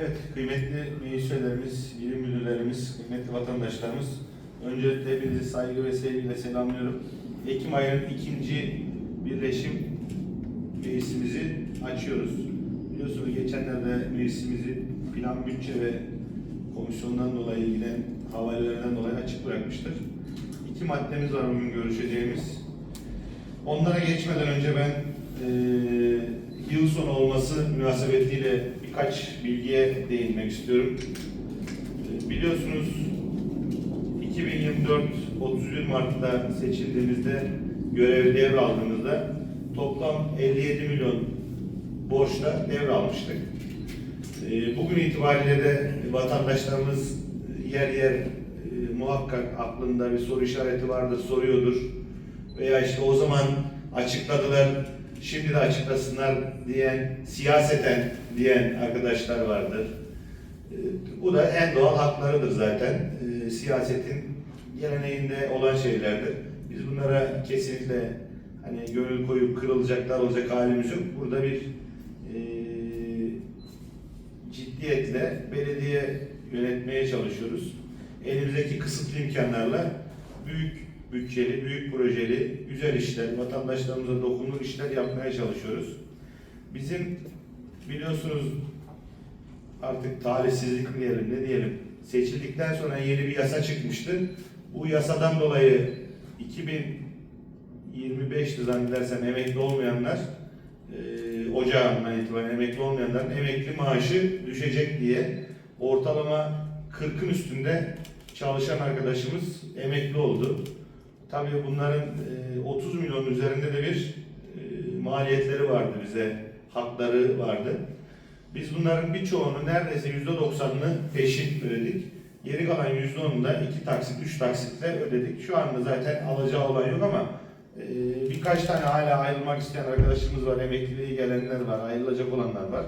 Evet, kıymetli meclis üyelerimiz, bilim müdürlerimiz, kıymetli vatandaşlarımız, öncelikle hepinizi saygı ve sevgiyle selamlıyorum. Ekim ayının ikinci birleşim meclisimizi açıyoruz. Biliyorsunuz geçenlerde meclisimizi plan, bütçe ve komisyondan dolayı giden havalelerden dolayı açık bırakmıştır. İki maddemiz var bugün görüşeceğimiz. Onlara geçmeden önce ben eee yıl sonu olması münasebetiyle birkaç bilgiye değinmek istiyorum. Biliyorsunuz 2024 31 Mart'ta seçildiğimizde görevi devraldığımızda toplam 57 milyon borçla devralmıştık. Eee, Bugün itibariyle de vatandaşlarımız yer yer eee, muhakkak aklında bir soru işareti vardır, soruyordur. Veya işte o zaman açıkladılar, şimdi de açıklasınlar diyen, siyaseten diyen arkadaşlar vardır. Eee, Bu da en doğal haklarıdır zaten. Eee, Siyasetin geleneğinde olan şeylerdir. Biz bunlara kesinlikle hani gönül koyup kırılacaklar olacak halimiz yok. Burada bir eee ciddiyetle belediye yönetmeye çalışıyoruz. Elimizdeki kısıtlı imkanlarla büyük bütçeli, büyük projeli, güzel işler, vatandaşlarımıza dokunur işler yapmaya çalışıyoruz. Bizim biliyorsunuz artık talihsizlik mi diyelim, ne diyelim, seçildikten sonra yeni bir yasa çıkmıştı. Bu yasadan dolayı 2025'ti zannedersem emekli olmayanlar e, ocağından itibaren emekli olmayanların emekli maaşı düşecek diye ortalama 40'ın üstünde çalışan arkadaşımız emekli oldu. Tabii bunların e, 30 milyon üzerinde de bir e, maliyetleri vardı bize, hakları vardı. Biz bunların birçoğunu neredeyse %90'ını peşin ödedik. Geri kalan %10'unu da iki taksit, üç taksitle ödedik. Şu anda zaten alacağı olan yok ama e, birkaç tane hala ayrılmak isteyen arkadaşımız var, emekliliğe gelenler var, ayrılacak olanlar var.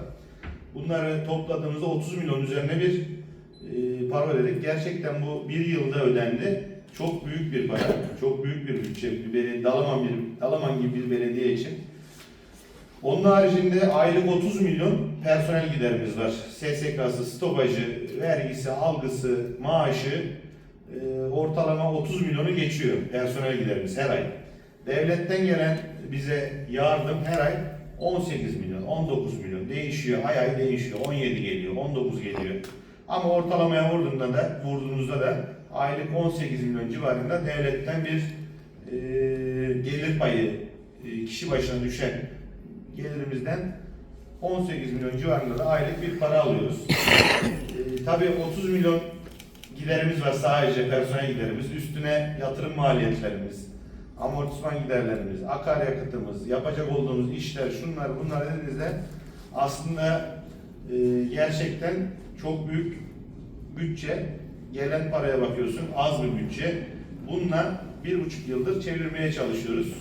Bunları topladığımızda 30 milyon üzerine bir e, para ödedik. Gerçekten bu bir yılda ödendi. Çok büyük bir para, çok büyük bir bütçe. Bir belediye, Dalaman, bir, Dalaman gibi bir belediye için. Onun haricinde aylık 30 milyon personel giderimiz var. SSK'sı, stopajı, vergisi, algısı, maaşı e, ortalama 30 milyonu geçiyor personel giderimiz her ay. Devletten gelen bize yardım her ay 18 milyon, 19 milyon değişiyor. Ay ay değişiyor. 17 geliyor, 19 geliyor. Ama ortalamaya vurduğunda da, vurduğunuzda da aylık 18 milyon civarında devletten bir e, gelir payı e, kişi başına düşen gelirimizden 18 milyon civarında da aylık bir para alıyoruz. E, tabii 30 milyon giderimiz var sadece personel giderimiz. Üstüne yatırım maliyetlerimiz, amortisman giderlerimiz, akaryakıtımız, yapacak olduğumuz işler, şunlar bunlar dediğinizde aslında e, gerçekten çok büyük bütçe. Gelen paraya bakıyorsun az bir bütçe. Bununla bir buçuk yıldır çevirmeye çalışıyoruz.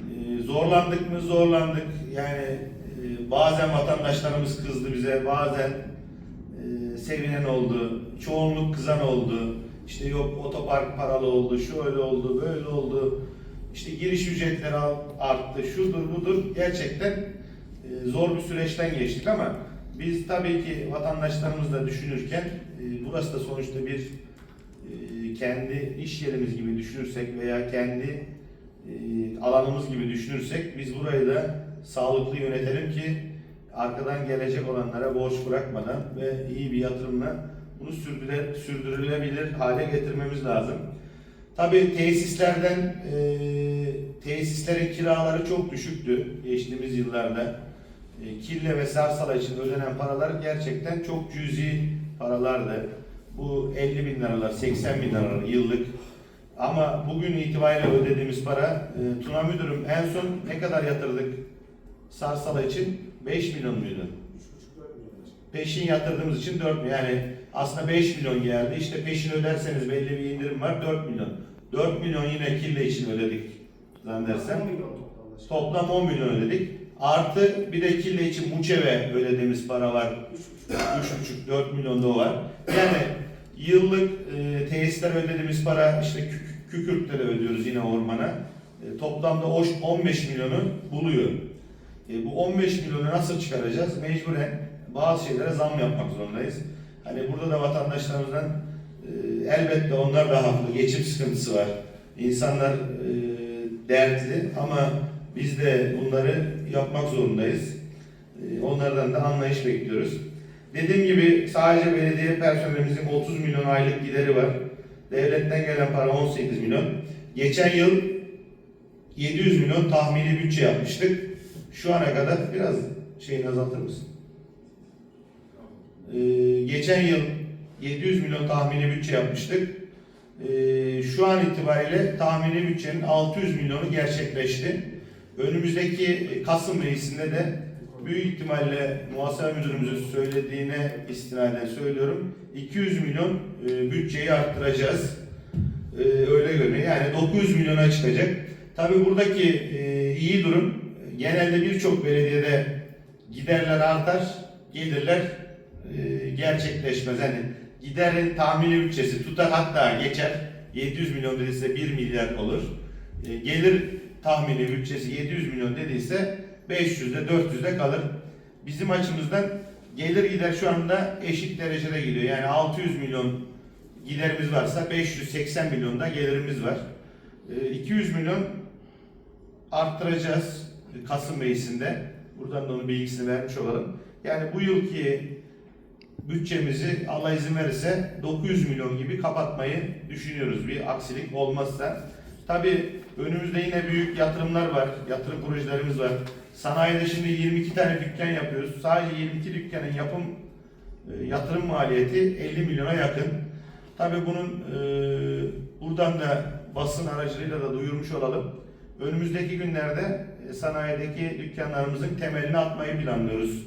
Ee, zorlandık mı zorlandık. Yani e, bazen vatandaşlarımız kızdı bize, bazen e, sevinen oldu, çoğunluk kızan oldu. İşte yok otopark paralı oldu, şöyle oldu, böyle oldu. İşte giriş ücretleri arttı, şudur budur. Gerçekten e, zor bir süreçten geçtik ama biz tabii ki vatandaşlarımızla düşünürken e, burası da sonuçta bir e, kendi iş yerimiz gibi düşünürsek veya kendi e, alanımız gibi düşünürsek biz burayı da sağlıklı yönetelim ki arkadan gelecek olanlara borç bırakmadan ve iyi bir yatırımla bunu sürdüre, sürdürülebilir hale getirmemiz lazım. Tabii tesislerden e, tesislerin kiraları çok düşüktü geçtiğimiz yıllarda. E, Kille ve Sarsala için ödenen paralar gerçekten çok cüzi paralardı. Bu 50 bin liralar, 80 bin liralar yıllık. Ama bugün itibariyle ödediğimiz para, e, Tuna Müdürüm en son ne kadar yatırdık Sarsala için? 5 milyon muydu? Peşin yatırdığımız için 4 milyon. Yani aslında 5 milyon geldi. İşte peşin öderseniz belli bir indirim var 4 milyon. 4 milyon yine kille için ödedik zannedersem. Toplam 10 milyon ödedik. Artı bir de kille için Muçeve ödediğimiz para var. 3,5-4 milyon var. Yani yıllık e, tesisler ödediğimiz para işte Kük- Kükürt'te de ödüyoruz yine ormana. E, toplamda o 15 milyonu buluyor. E, bu 15 milyonu nasıl çıkaracağız? Mecburen bazı şeylere zam yapmak zorundayız. Hani burada da vatandaşlarımızdan e, elbette onlar da haklı. Geçim sıkıntısı var. İnsanlar e, dertli ama biz de bunları yapmak zorundayız. E, onlardan da anlayış bekliyoruz. Dediğim gibi sadece belediye personelimizin 30 milyon aylık gideri var. Devletten gelen para 18 milyon. Geçen yıl 700 milyon tahmini bütçe yapmıştık. Şu ana kadar biraz şeyini azaltır mısın? Ee, geçen yıl 700 milyon tahmini bütçe yapmıştık. Ee, şu an itibariyle tahmini bütçenin 600 milyonu gerçekleşti. Önümüzdeki Kasım reisinde de büyük ihtimalle muhasebe müdürümüzün söylediğine istinaden söylüyorum. 200 milyon e, bütçeyi arttıracağız. E, öyle görünüyor. Yani 900 milyona çıkacak. Tabii buradaki e, iyi durum genelde birçok belediyede giderler artar, gelirler e, gerçekleşmez. Yani giderin tahmini bütçesi tutar hatta geçer. 700 milyon dediyse 1 milyar olur. E, gelir tahmini bütçesi 700 milyon dediyse 500'de 400'de kalır. Bizim açımızdan gelir gider şu anda eşit derecede gidiyor. Yani 600 milyon giderimiz varsa 580 milyon da gelirimiz var. E, 200 milyon arttıracağız Kasım meclisinde. Buradan da onun bilgisini vermiş olalım. Yani bu yılki bütçemizi Allah izin verirse 900 milyon gibi kapatmayı düşünüyoruz bir aksilik olmazsa. Tabi önümüzde yine büyük yatırımlar var, yatırım projelerimiz var. Sanayide şimdi 22 tane dükkan yapıyoruz. Sadece 22 dükkanın yapım e, yatırım maliyeti 50 milyona yakın. Tabi bunun e, buradan da basın aracılığıyla da duyurmuş olalım. Önümüzdeki günlerde e, sanayideki dükkanlarımızın temelini atmayı planlıyoruz.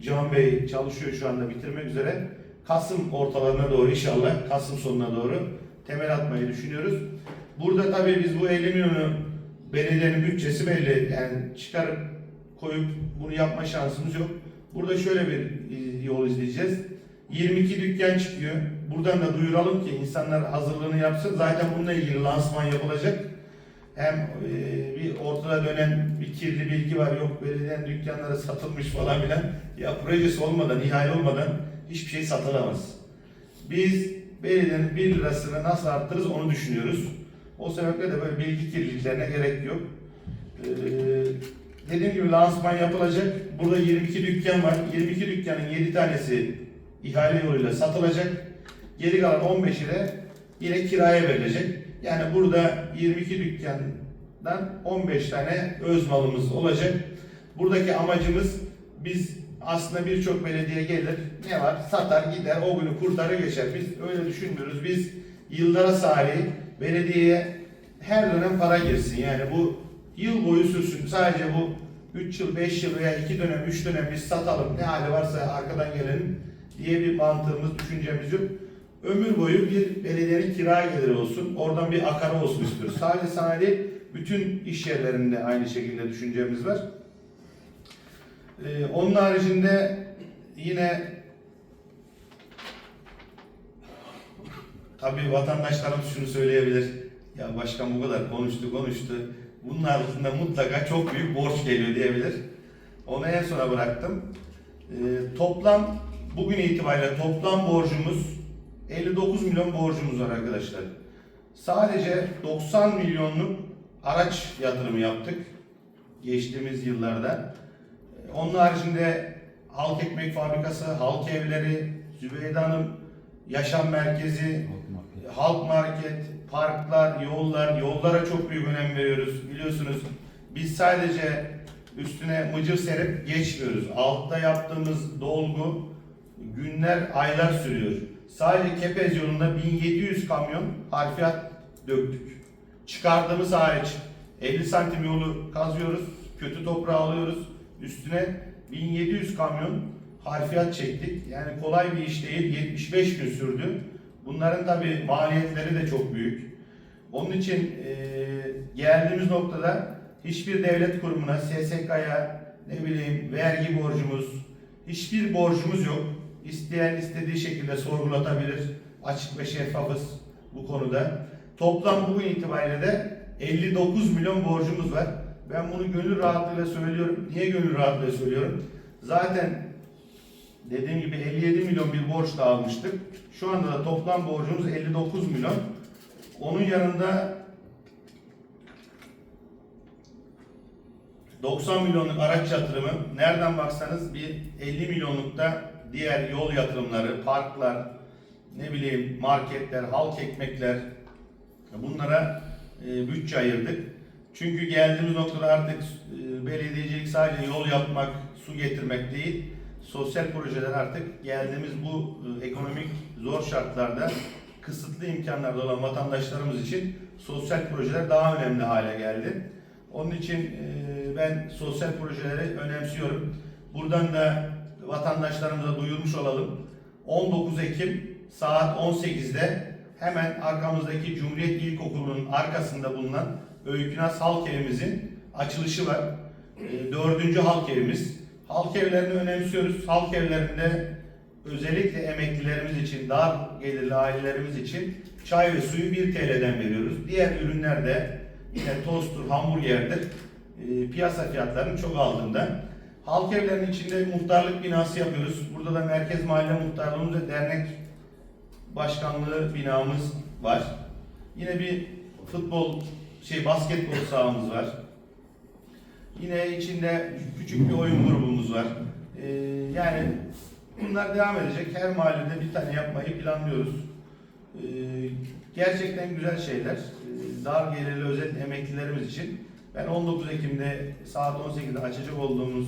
Can Bey çalışıyor şu anda bitirmek üzere. Kasım ortalarına doğru inşallah, Kasım sonuna doğru temel atmayı düşünüyoruz. Burada tabii biz bu 50 milyonu belediyenin bütçesi belli. Yani çıkarıp koyup bunu yapma şansımız yok. Burada şöyle bir yol izleyeceğiz. 22 dükkan çıkıyor. Buradan da duyuralım ki insanlar hazırlığını yapsın. Zaten bununla ilgili lansman yapılacak. Hem e, bir ortada dönen bir kirli bilgi var. Yok belediyenin dükkanları satılmış falan filan. Ya projesi olmadan, ihale olmadan hiçbir şey satılamaz. Biz belediyenin 1 lirasını nasıl arttırırız onu düşünüyoruz. O sebeple de böyle bilgi kirliliklerine gerek yok. Ee, dediğim gibi lansman yapılacak. Burada 22 dükkan var. 22 dükkanın 7 tanesi ihale yoluyla satılacak. Geri kalan 15'i de yine kiraya verilecek. Yani burada 22 dükkandan 15 tane öz malımız olacak. Buradaki amacımız biz aslında birçok belediye gelir, ne var? Satar, gider, o günü kurtarır geçer. Biz öyle düşünmüyoruz. Biz yıllara sari belediyeye her dönem para girsin. Yani bu yıl boyu sürsün. Sadece bu 3 yıl, 5 yıl veya 2 dönem, 3 dönem biz satalım. Ne hali varsa arkadan gelelim diye bir mantığımız, düşüncemiz yok. Ömür boyu bir belediyenin kira geliri olsun. Oradan bir akarı olsun istiyoruz. Sadece sanayi değil, bütün iş yerlerinde aynı şekilde düşüncemiz var. Ee, onun haricinde yine tabii vatandaşlarımız şunu söyleyebilir. Ya başkan bu kadar konuştu konuştu. Bunun altında mutlaka çok büyük borç geliyor diyebilir. Onu en sona bıraktım. Ee, toplam bugün itibariyle toplam borcumuz 59 milyon borcumuz var arkadaşlar. Sadece 90 milyonluk araç yatırımı yaptık geçtiğimiz yıllarda. Ee, Onun haricinde halk ekmek fabrikası, halk evleri, Zübeyde Hanım yaşam merkezi, halk market, parklar, yollar, yollara çok büyük önem veriyoruz. Biliyorsunuz biz sadece üstüne mıcır serip geçmiyoruz. Altta yaptığımız dolgu günler, aylar sürüyor. Sadece Kepez yolunda 1700 kamyon harfiyat döktük. Çıkardığımız hariç 50 santim yolu kazıyoruz, kötü toprağı alıyoruz. Üstüne 1700 kamyon harfiyat çektik. Yani kolay bir iş değil. 75 gün sürdü. Bunların tabi maliyetleri de çok büyük. Onun için e, geldiğimiz noktada hiçbir devlet kurumuna, SSK'ya, ne bileyim vergi borcumuz, hiçbir borcumuz yok. İsteyen istediği şekilde sorgulatabilir. Açık ve şeffafız bu konuda. Toplam bugün itibariyle de 59 milyon borcumuz var. Ben bunu gönül rahatlığıyla söylüyorum. Niye gönül rahatlığıyla söylüyorum? Zaten Dediğim gibi 57 milyon bir borç da almıştık. Şu anda da toplam borcumuz 59 milyon. Onun yanında 90 milyonluk araç yatırımı nereden baksanız bir 50 milyonluk da diğer yol yatırımları, parklar, ne bileyim marketler, halk ekmekler bunlara e, bütçe ayırdık. Çünkü geldiğimiz noktada artık e, belediyecilik sadece yol yapmak, su getirmek değil, sosyal projeler artık geldiğimiz bu e, ekonomik zor şartlarda kısıtlı imkanlarda olan vatandaşlarımız için sosyal projeler daha önemli hale geldi. Onun için e, ben sosyal projeleri önemsiyorum. Buradan da vatandaşlarımıza duyurmuş olalım. 19 Ekim saat 18'de hemen arkamızdaki Cumhuriyet İlkokulu'nun arkasında bulunan Öykünaz Halk Evimizin açılışı var. E, Dördüncü halk evimiz. Halk evlerini önemsiyoruz. Halk evlerinde özellikle emeklilerimiz için, dar gelirli ailelerimiz için çay ve suyu 1 TL'den veriyoruz. Diğer ürünler de yine tosttur, hamburgerdir. E, piyasa fiyatlarının çok altında. Halk evlerinin içinde muhtarlık binası yapıyoruz. Burada da Merkez Mahalle Muhtarlığımız ve dernek başkanlığı binamız var. Yine bir futbol, şey basketbol sahamız var. Yine içinde küçük bir oyun grubumuz var. Ee, yani bunlar devam edecek. Her mahallede bir tane yapmayı planlıyoruz. Ee, gerçekten güzel şeyler. Ee, dar gelirli özellikle emeklilerimiz için. Ben 19 Ekim'de saat 18'de açacak olduğumuz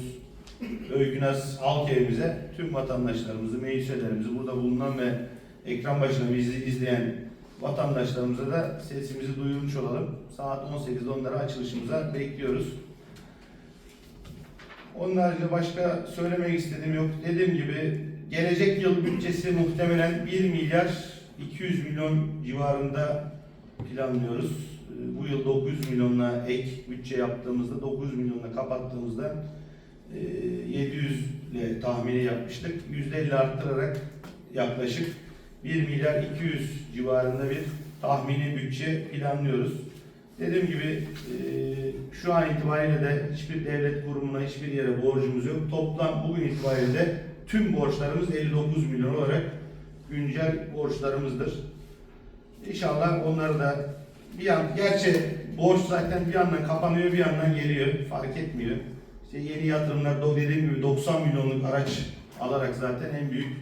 Öykünaz Halk Evimize tüm vatandaşlarımızı, meclis burada bulunan ve ekran başına bizi izleyen vatandaşlarımıza da sesimizi duyurmuş olalım. Saat 18'de onları açılışımıza bekliyoruz. Onun haricinde başka söylemek istediğim yok. Dediğim gibi gelecek yıl bütçesi muhtemelen 1 milyar 200 milyon civarında planlıyoruz. Ee, Bu yıl 900 milyonla ek bütçe yaptığımızda, 900 milyonla kapattığımızda e, 700 ile tahmini yapmıştık. %50 arttırarak yaklaşık 1 milyar 200 civarında bir tahmini bütçe planlıyoruz. Dediğim gibi e, şu an itibariyle de hiçbir devlet kurumuna, hiçbir yere borcumuz yok. Toplam bugün itibariyle de tüm borçlarımız 59 milyon olarak güncel borçlarımızdır. İnşallah onları da bir an, gerçi borç zaten bir yandan kapanıyor, bir yandan geliyor. Fark etmiyor. İşte yeni yatırımlar, dediğim gibi 90 milyonluk araç alarak zaten en büyük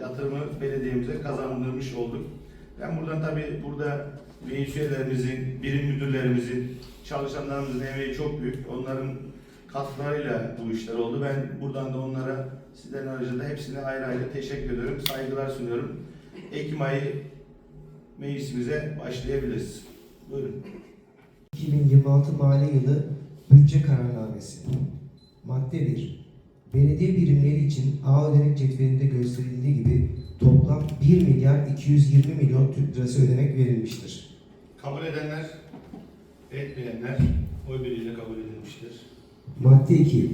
yatırımı belediyemize kazandırmış olduk. Ben buradan tabii burada meclis üyelerimizin, birim müdürlerimizin, çalışanlarımızın emeği çok büyük. Onların katkılarıyla bu işler oldu. Ben buradan da onlara sizlerin aracılığında hepsine ayrı ayrı teşekkür ediyorum. Saygılar sunuyorum. Ekim ayı meclisimize başlayabiliriz. Buyurun. 2026 mali yılı bütçe kararnamesi. Madde 1. Belediye birimleri için A ödenek cetvelinde gösterildiği gibi toplam 1 milyar 220 milyon Türk lirası ödenek verilmiştir. Kabul edenler, etmeyenler oy birliğiyle kabul edilmiştir. Madde 2.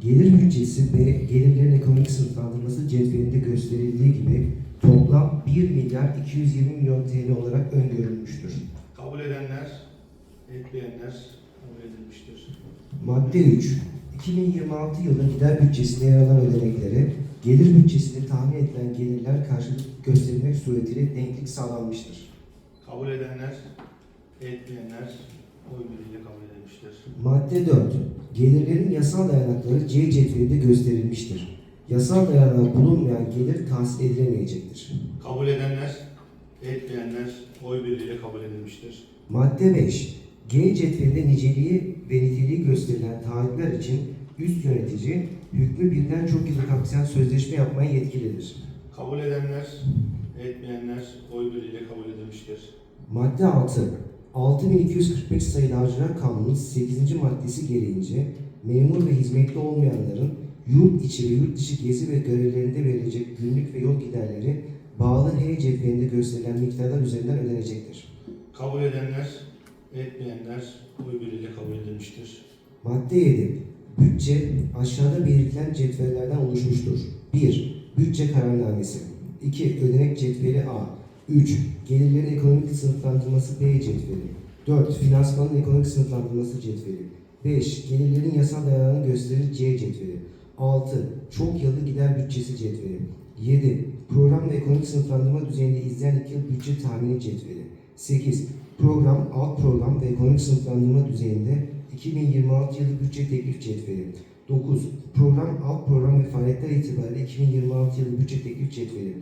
Gelir bütçesi ve gelirlerin ekonomik sınıflandırması cetvelinde gösterildiği gibi toplam 1 milyar 220 milyon TL olarak öngörülmüştür. Kabul edenler, etmeyenler kabul edilmiştir. Madde 3. 2026 yılı gider bütçesinde yer alan ödeneklere gelir bütçesinde tahmin edilen gelirler karşılık gösterilmek suretiyle denklik sağlanmıştır. Kabul edenler, etmeyenler oy birliğiyle kabul edilmiştir. Madde 4. Gelirlerin yasal dayanakları C cetvelinde gösterilmiştir. Yasal dayanağı bulunmayan gelir tahsil edilemeyecektir. Kabul edenler, etmeyenler oy birliğiyle kabul edilmiştir. Madde 5. G cetvelinde niceliği ve niteliği gösterilen taahhütler için üst yönetici hükmü birden çok yılı kapsayan sözleşme yapmaya yetkilidir. Kabul edenler, etmeyenler oy birliğiyle kabul edilmiştir. Madde 6. 6245 sayılı Harcılar Kanunu'nun 8. maddesi gereğince memur ve hizmetli olmayanların yurt içi ve yurt dışı gezi ve görevlerinde verilecek günlük ve yol giderleri bağlı H cetvelinde gösterilen miktarlar üzerinden ödenecektir. Kabul edenler, etmeyenler oy birliğiyle kabul edilmiştir. Madde 7. Bütçe aşağıda belirtilen cetvellerden oluşmuştur. 1. Bütçe kararnamesi 2. Ödenek cetveli A 3. Gelirlerin ekonomik sınıflandırması B cetveli 4. Finansmanın ekonomik sınıflandırması cetveli 5. Gelirlerin yasal dayanağını gösterir C cetveli 6. Çok yıllık gider bütçesi cetveli. 7. Program ve ekonomik sınıflandırma düzeyinde izleyen 2 yıl bütçe tahmini cetveli. 8. Program, alt program ve ekonomik sınıflandırma düzeyinde 2026 yılı bütçe teklif cetveli. 9. Program, alt program ve faaliyetler itibariyle 2026 yılı bütçe teklif cetveli.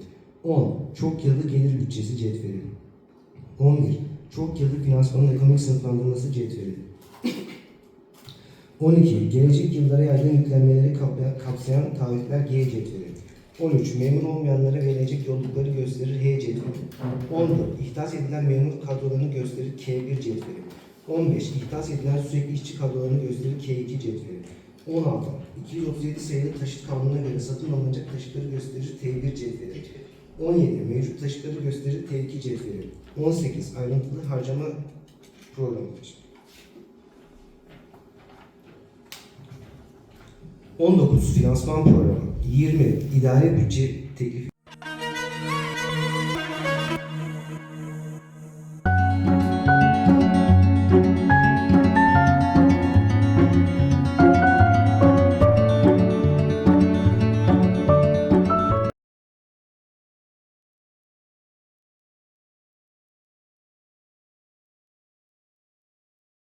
10. Çok yıllık gelir bütçesi cetveli. 11. Çok yıllık finansmanın ekonomik sınıflandırması cetveli. 12. Gelecek yıllara yaygın yüklenmeleri kapsayan taahhütler G cetveli. 13. Memur olmayanlara verilecek yollukları gösterir H cetveli. 14. İhtas edilen memur kadrolarını gösterir K1 cetveli. 15. İhtas edilen sürekli işçi kadrolarını gösterir K2 cetveli. 16. 237 sayılı taşıt kanununa göre satın alınacak taşıtları gösterir T1 cetveli. 17. Mevcut taşıtları gösterir T2 cetveli. 18. Ayrıntılı harcama programıdır. 19. Finansman programı. 20. İdare bütçe teklifi